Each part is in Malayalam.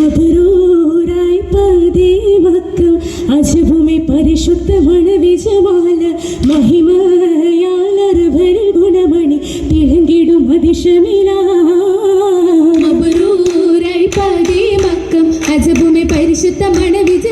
മധുരൂരായി പതിവക്കം അശുഭമേ പരിശുദ്ധമണ വിജമാല മഹിമയാലർഭരിൽ ഗുണമണി തിളങ്കിടും അതിശമില. മധുരൂരായി പതിവക്കം അജപുമേ പരിശുദ്ധ വിജ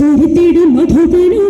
ചരിത്തിടും മധുപനും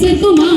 Situ.